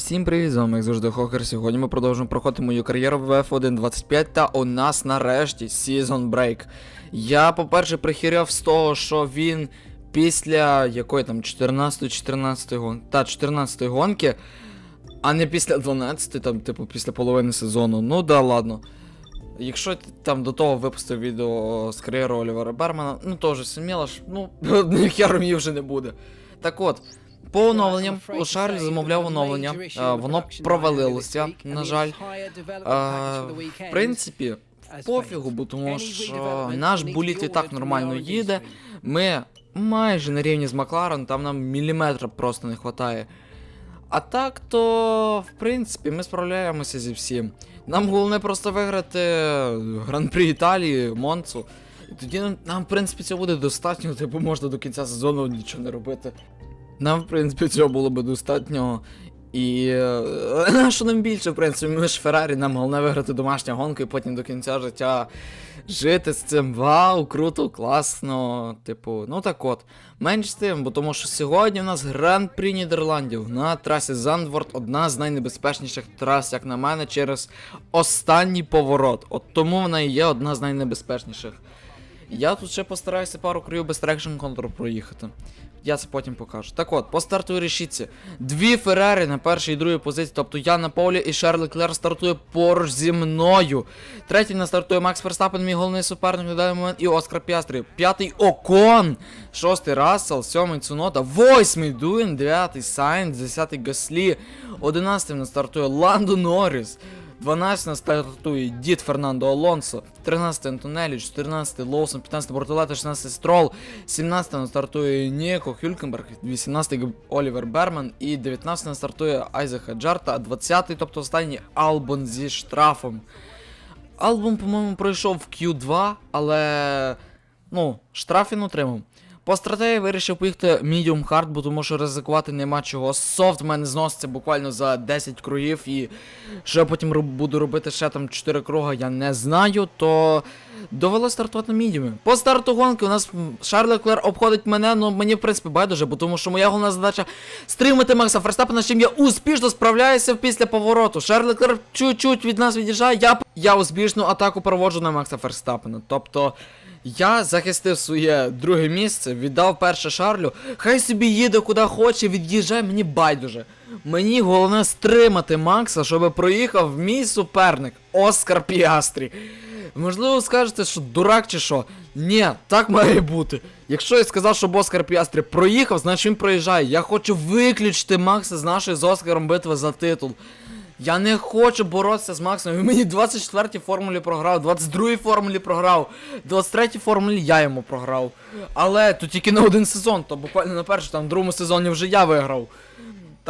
Всім привіт, з вами як завжди Хокер. Сьогодні ми продовжуємо проходити мою кар'єру в F1.25 та у нас нарешті Season Break. Я, по-перше, прихіряв з того, що він після якої там 14-14 гонки. Та, 14 гонки, а не після 12, там, типу, після половини сезону. Ну да, ладно. Якщо там до того випустив відео з кар'єри Олівера Бермана, ну теж суміло ж, ну, ніхера її вже не буде. Так от, по оновленням у Шарль замовляв оновлення, воно провалилося, на жаль. В принципі, пофігу, бо тому що наш буліт і так нормально їде. Ми майже на рівні з Макларен, там нам міліметра просто не вистачає. А так то, в принципі, ми справляємося зі всім. Нам головне просто виграти Гран-прі Італії, Монцу. І тоді нам, нам, в принципі, цього буде достатньо, типу можна до кінця сезону нічого не робити. Нам, в принципі, цього було би достатньо. І е, що нам більше, в принципі, ми ж Феррарі, нам головне виграти домашню гонку і потім до кінця життя жити з цим. Вау, круто, класно. Типу, ну так от. Менш тим, бо тому що сьогодні в нас Гран-прі Нідерландів на трасі Зандворд, одна з найнебезпечніших трас, як на мене, через останній поворот. От тому вона і є одна з найнебезпечніших. Я тут ще постараюся пару круїв без трекшн контру проїхати. Я це потім покажу. Так от, по стартовій решітці. Дві Феррарі на першій і другій позиції, тобто я на полі і Шарль Клер стартує поруч зі мною. Третій на стартує Макс Ферстапен, мій головний суперник на даний момент, і Оскар Піастрі. П'ятий Окон. Шостий Рассел, сьомий Цунота, восьмий Дуін, дев'ятий Сайнс, десятий Гаслі, одинадцятий на стартує Ландо Норріс. 12 на стартує Дід Фернандо Алонсо, 13 Антонелі, 14 Лоусон, 15 Бортолета, 16 Строл, 17 на стартує Ніко Хюлькенберг, 18 Олівер Берман і 19 на стартує Айзек Хаджарта, а 20 тобто останній Албон зі штрафом. Албон, по-моєму, пройшов в Q2, але ну, штраф він отримав. По стратегії вирішив поїхати medium hard, бо тому що ризикувати нема чого. Софт в мене зноситься буквально за 10 кругів, і що я потім роб- буду робити ще там 4 круга, я не знаю, то довелося стартувати на мідіумі. По старту гонки у нас Шарль Леклер обходить мене, ну мені в принципі байдуже, бо тому що моя головна задача стримати Макса Ферстапена, чим я успішно справляюся після повороту. Шарль Леклер чуть-чуть від нас від'їжджає, я, я успішну атаку проводжу на Макса Ферстапена. Тобто. Я захистив своє друге місце, віддав перше Шарлю. Хай собі їде куди хоче, від'їжджай, мені байдуже. Мені головне стримати Макса, щоб проїхав мій суперник Оскар Піастрі. Можливо, скажете, що дурак чи що. Ні, так має бути. Якщо я сказав, що Оскар Піастрі проїхав, значить він проїжджає. Я хочу виключити Макса з нашої з Оскаром битви за титул. Я не хочу боротися з Максом. Він мені 24-й формулі програв, 22-й формулі програв, 23-й формулі я йому програв. Але тут тільки на один сезон, то буквально на першому, там другому сезоні вже я виграв.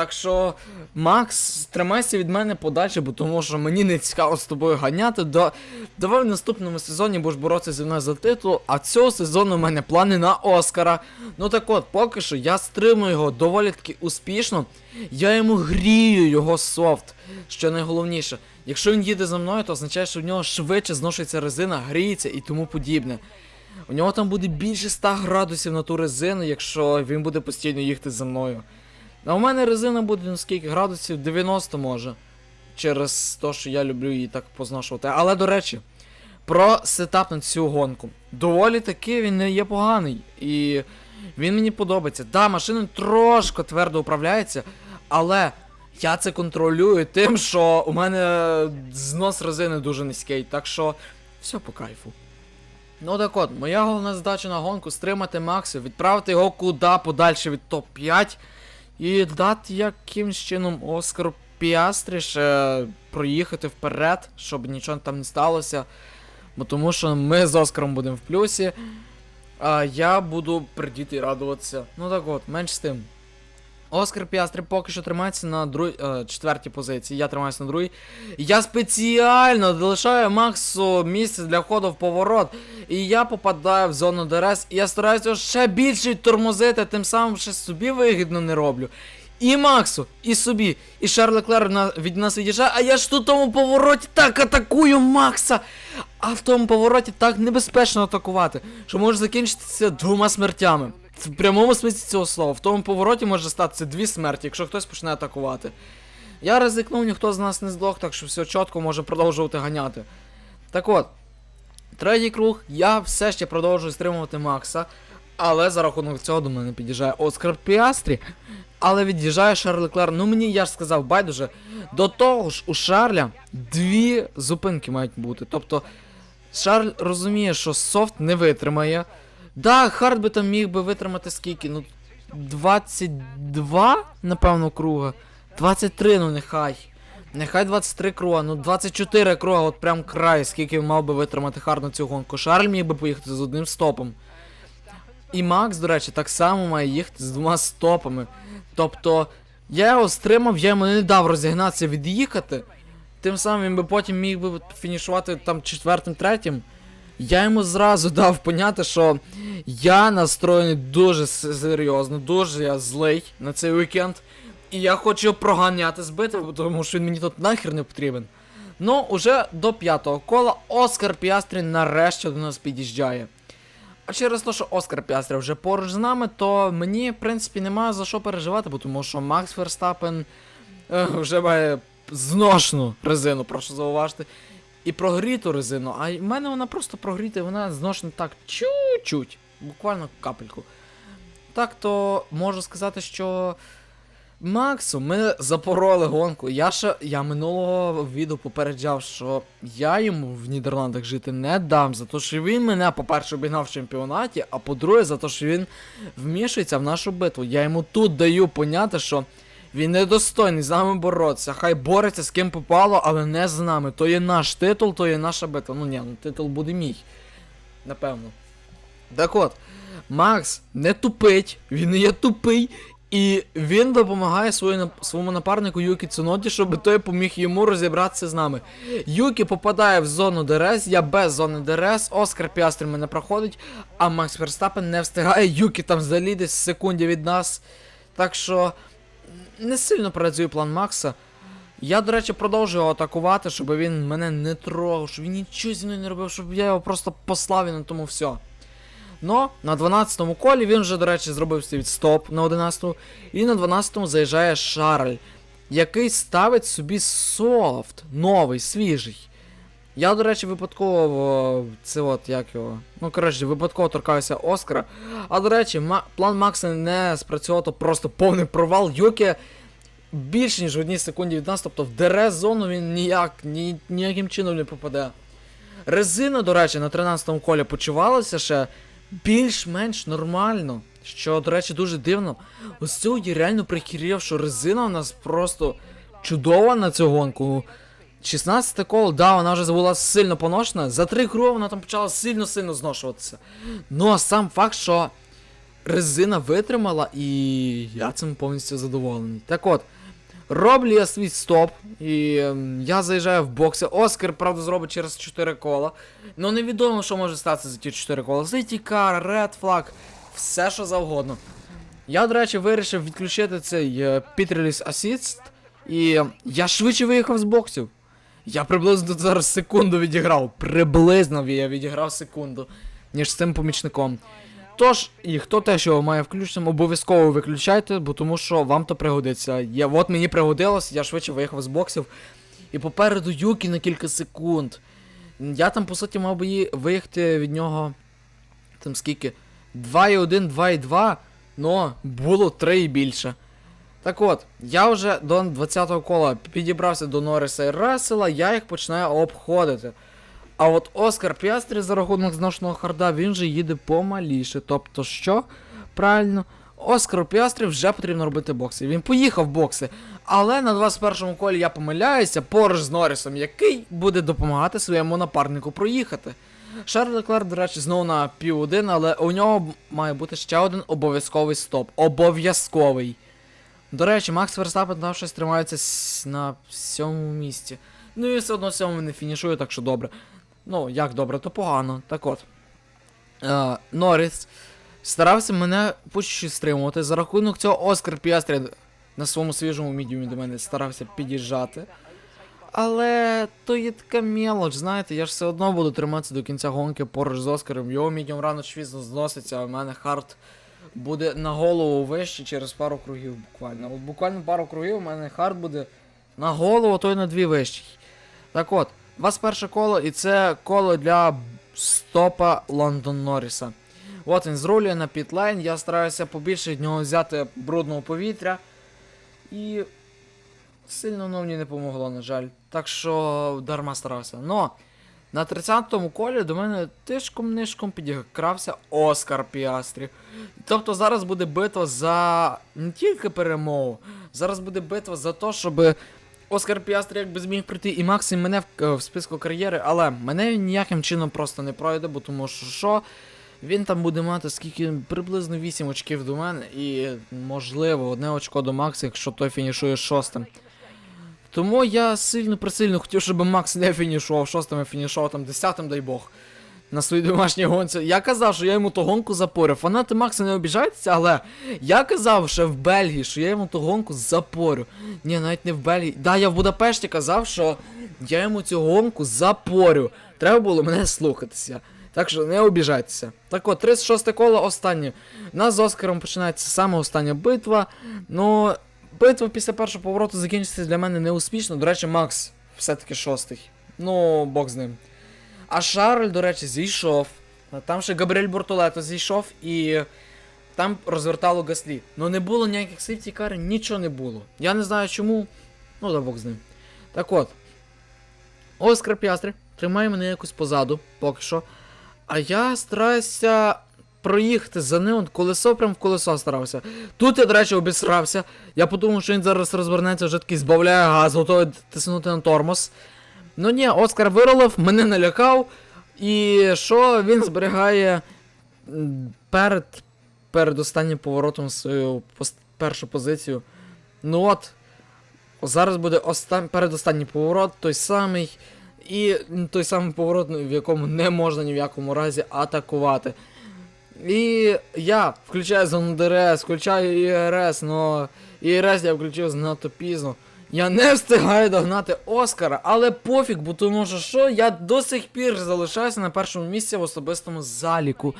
Так що, Макс, тримайся від мене подальше, бо тому що мені не цікаво з тобою ганяти. До... Давай в наступному сезоні будеш боротися зі мною за титул, а цього сезону у мене плани на Оскара. Ну так от, поки що я стримую його доволі таки успішно. Я йому грію його софт, що найголовніше. Якщо він їде за мною, то означає, що в нього швидше зношується резина, гріється і тому подібне. У нього там буде більше 100 градусів на ту резину, якщо він буде постійно їхати за мною. А у мене резина буде на скільки градусів? 90 може. Через те, що я люблю її так позношувати. Але до речі, про сетап на цю гонку. Доволі таки він не є поганий. І він мені подобається. Да, машина трошки твердо управляється, але я це контролюю тим, що у мене знос резини дуже низький. Так що все по кайфу. Ну так от, моя головна задача на гонку стримати Максу, відправити його куди подальше від топ-5 і дати якимсь чином Оскару Піастрі ще проїхати вперед, щоб нічого там не сталося. Бо тому що ми з Оскаром будемо в плюсі. А я буду придіти і радуватися. Ну так от, менш з тим. Оскар Піастрі поки що тримається на друг... е, четвертій позиції, я тримаюся на другій. Я спеціально залишаю Максу місце для входу в поворот. І я попадаю в зону ДРС, і я стараюся ще більше тормозити, тим самим ще собі вигідно не роблю. І Максу, і собі, і Шарль Леклер на, від нас від'їжджає, а я ж тут тому повороті так атакую Макса. А в тому повороті так небезпечно атакувати, що може закінчитися двома смертями. В прямому смислі цього слова. В тому повороті може статися дві смерті, якщо хтось почне атакувати. Я ризикнув, ніхто з нас не здох, так що все чітко може продовжувати ганяти. Так от, третій круг, я все ще продовжую стримувати Макса, але за рахунок цього до мене під'їжджає Оскар Піастрі, але від'їжджає Шарль Леклер. Ну мені я ж сказав, байдуже. До того ж, у Шарля дві зупинки мають бути. Тобто, Шарль розуміє, що софт не витримає. Да, хард би там міг би витримати скільки? Ну, 22, напевно, круга. 23, ну нехай. Нехай 23 круга, ну 24 круга, от прям край, скільки мав би витримати хард на цю гонку. Шарль міг би поїхати з одним стопом. І Макс, до речі, так само має їхати з двома стопами. Тобто, я його стримав, я йому не дав розігнатися від'їхати. Тим самим він би потім міг би фінішувати там четвертим, третім. Я йому зразу дав поняти, що я настроєний дуже серйозно, дуже я злий на цей вікенд. І я хочу його проганяти збити, тому що він мені тут нахер не потрібен. Ну, уже до п'ятого кола Оскар Піастрі нарешті до нас під'їжджає. А через те, що Оскар Піастрі вже поруч з нами, то мені, в принципі, немає за що переживати, бо тому що Макс Ферстапен е, вже має зношну резину, прошу зауважити. І прогріту резину, а в мене вона просто прогріта, вона зношена так чуть-чуть, буквально капельку. Так то можу сказати, що Максу, ми запороли гонку. Я ще я минулого відео попереджав, що я йому в Нідерландах жити не дам, за те, що він мене, по-перше, обігнав в чемпіонаті, а по-друге, за те, що він вмішується в нашу битву. Я йому тут даю поняти, що він недостойний з нами боротися. Хай бореться з ким попало, але не з нами. То є наш титул, то є наша битва. Ну ні, ну титул буде мій. Напевно. Так от, Макс не тупить, він не є тупий. І він допомагає свою, своєму напарнику Юкі Цуноді, щоб той поміг йому розібратися з нами. Юкі попадає в зону ДРС, я без зони ДРС, Оскар Піастрі мене проходить, а Макс Верстапен не встигає, Юкі там взагалі десь секунді від нас. Так що не сильно працює план Макса. Я, до речі, продовжую атакувати, щоб він мене не трогав, щоб він нічого зі мною не робив, щоб я його просто послав і на тому все. Но на 12-му колі він вже, до речі, зробив свій стоп на 11-му. І на 12-му заїжджає Шарль, який ставить собі софт, новий, свіжий. Я, до речі, випадково. Це от як його. Ну, коротше, випадково торкаюся Оскара. А до речі, план Макса не спрацював, то просто повний провал. Юкі більш ніж в одній секунді від нас, тобто в ДРС зону він ніяк, ні, ніяким чином не попаде. Резина, до речі, на 13-му колі почувалася ще більш-менш нормально. Що, до речі, дуже дивно. Ось цього я реально прихірів, що резина у нас просто чудова на цю гонку. 16 коло, да, вона вже була сильно поношена. За три круги вона там почала сильно-сильно зношуватися. Ну а сам факт, що резина витримала, і я цим повністю задоволений. Так от, роблю я свій стоп, і ем, я заїжджаю в бокси. Оскар, правда, зробить через 4 кола. Ну невідомо, що може статися за ті 4 кола. Зайтікар, ред флаг, все що завгодно. Я, до речі, вирішив відключити цей Pit Release і я швидше виїхав з боксів. Я приблизно зараз секунду відіграв. Приблизно я відіграв секунду, ніж з цим помічником. Тож, і хто те, що має включеним, обов'язково виключайте, бо тому що вам то пригодиться. Я, от мені пригодилось, я швидше виїхав з боксів. І попереду Юкі на кілька секунд. Я там, по суті, мав би виїхати від нього. Там скільки? 2,1, 2,2, но було 3 і більше. Так от, я вже до 20-го кола підібрався до Норриса і Рассела, я їх починаю обходити. А от Оскар Піастрі за рахунок зношеного харда, він же їде помаліше. Тобто що? Правильно, Оскару Піастрі вже потрібно робити бокси. Він поїхав в бокси. Але на 21-му колі я помиляюся поруч з Норрісом, який буде допомагати своєму напарнику проїхати. Шарль Леклер, до речі, знову на пів один, але у нього має бути ще один обов'язковий стоп. Обов'язковий. До речі, Макс Верстапен там щось тримається на сьомому місці. Ну і все одно сьомому не фінішує, так що добре. Ну, як добре, то погано. Так от. Е, Норріс старався мене почти стримувати. За рахунок цього Оскар Піастрі на своєму свіжому мідіумі до мене старався під'їжджати. Але то є така мелоч, знаєте, я ж все одно буду триматися до кінця гонки поруч з Оскаром. Його мідіум рано чи пізно зноситься, а в мене хард буде на голову вище через пару кругів буквально. От буквально пару кругів у мене хард буде На голову, то й на дві вищий. Так от, 21 коло, і це коло для стопа Лондон Норріса. От він зрулює на пітлайн, я стараюся побільше від нього взяти брудного повітря. І сильно воно мені не помогло, на жаль. Так що дарма старався. Но на 30-му колі до мене тишком-нишком підігрався Оскар Піастрі. Тобто зараз буде битва за не тільки перемогу, зараз буде битва за те, щоб Оскар Піастрі якби зміг прийти і Максим мене в, е, в списку кар'єри, але мене він ніяким чином просто не пройде, бо тому що що. Він там буде мати скільки приблизно 8 очків до мене, і можливо одне очко до Макса, якщо той фінішує шостим. Тому я сильно присильно хотів, щоб Макс не фінішував шостим, фінішував там десятим, дай Бог. На своїй домашній гонці. Я казав, що я йому ту гонку запорю. Фанати Макса не обіжаються, але я казав ще в Бельгії, що я йому ту гонку запорю. Ні, навіть не в Бельгії. Да, я в Будапешті казав, що я йому цю гонку запорю. Треба було мене слухатися. Так що не обіжайтеся. Так от, 36 коло останнє. У нас з Оскаром починається саме остання битва. Ну, битва після першого повороту закінчиться для мене неуспішно. До речі, Макс все-таки шостий. Ну, Бог з ним. А Шарль, до речі, зійшов. Там ще Габріель Бортолето зійшов і там розвертало Гаслі. Ну не було ніяких сейфті кари, нічого не було. Я не знаю чому. Ну, да Бог з ним. Так от. Оскар Піастрі тримає мене якось позаду, поки що. А я стараюся проїхати за ним, колесо прям в колесо старався. Тут я, до речі, обісрався. Я подумав, що він зараз розвернеться, вже такий збавляє газ, готовий тиснути на тормоз. Ну ні, Оскар виролив, мене налякав. І що він зберігає перед, перед останнім поворотом свою першу позицію. Ну от. Зараз буде оста... передостанній поворот, той самий. І той самий поворот, в якому не можна ні в якому разі атакувати. І я включаю зону ДРС, включаю ІРС, но ІРС я включив занадто пізно. Я не встигаю догнати Оскара, але пофіг, бо тому що що, я до сих пір залишаюся на першому місці в особистому заліку.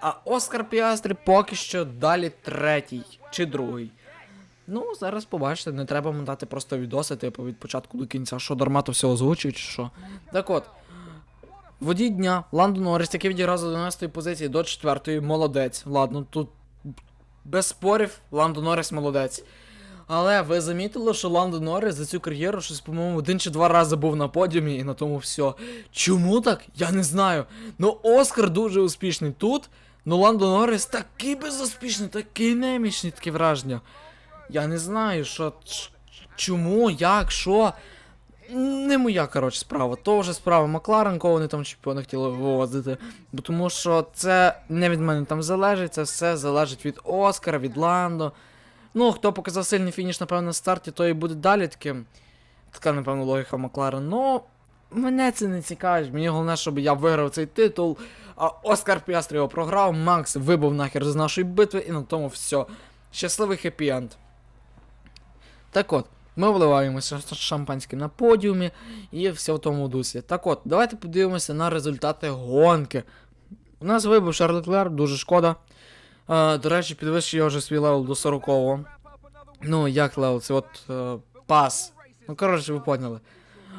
А Оскар Піастрі поки що далі третій чи другий. Ну, зараз побачите, не треба мотати просто відоси, типу, від початку до кінця, що дарма то все озвучують, чи що. Так от. Водій дня, Ландо Норріс, який відіграв з 11 позиції до 4-ї. молодець. Ладно, тут без спорів, Ландо Норріс молодець. Але ви замітили, що Ландо Норріс за цю кар'єру щось, по-моєму, один чи два рази був на подіумі і на тому все. Чому так? Я не знаю. Ну, Оскар дуже успішний тут. Ну Ландо Норріс такий безуспішний, такий немічний, таке враження. Я не знаю, що. Чому, як, що. Не моя, коротше, справа. То вже справа Макларен, кого вони там чемпіони хотіли вивозити. Бо тому що це не від мене там залежить, це все залежить від Оскара, від Ландо. Ну, хто показав сильний фініш, напевно, на старті, то і буде далі таким. Така, напевно, логіка Макларен. Ну, мене це не цікавить. Мені головне, щоб я виграв цей титул. А Оскар Піастрі його програв, Макс вибув нахер з нашої битви, і на тому все. Щасливий хеппі-енд. Так от, ми вливаємося шампанським на подіумі і все в тому дусі. Так от, давайте подивимося на результати гонки. У нас вибув Шарль Леклер, дуже шкода. Е, до речі, підвищив я вже свій левел до 40-го. Ну, як левел, це от е, пас. Ну, коротше, ви поняли.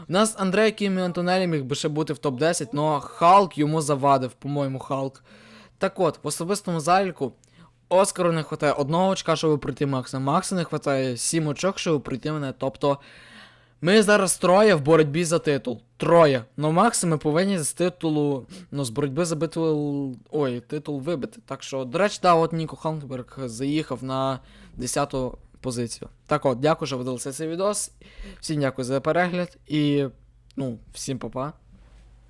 У нас Андрей Кім і Антонелі міг би ще бути в топ-10, але Халк йому завадив, по-моєму, Халк. Так от, в особистому заліку Оскару не вистачає одного очка, щоб пройти Макса. Макса не вистачає 7 очок, щоб пройти мене. Тобто, ми зараз троє в боротьбі за титул. Троє. Но Макса ми повинні з титулу. Ну, з боротьби за титул. Ой, титул вибити. Так що, до речі, да, от Ніко Ханкберг заїхав на 10-ту позицію. Так от, дякую, що ви дивилися цей відос. Всім дякую за перегляд і. Ну, всім па-па.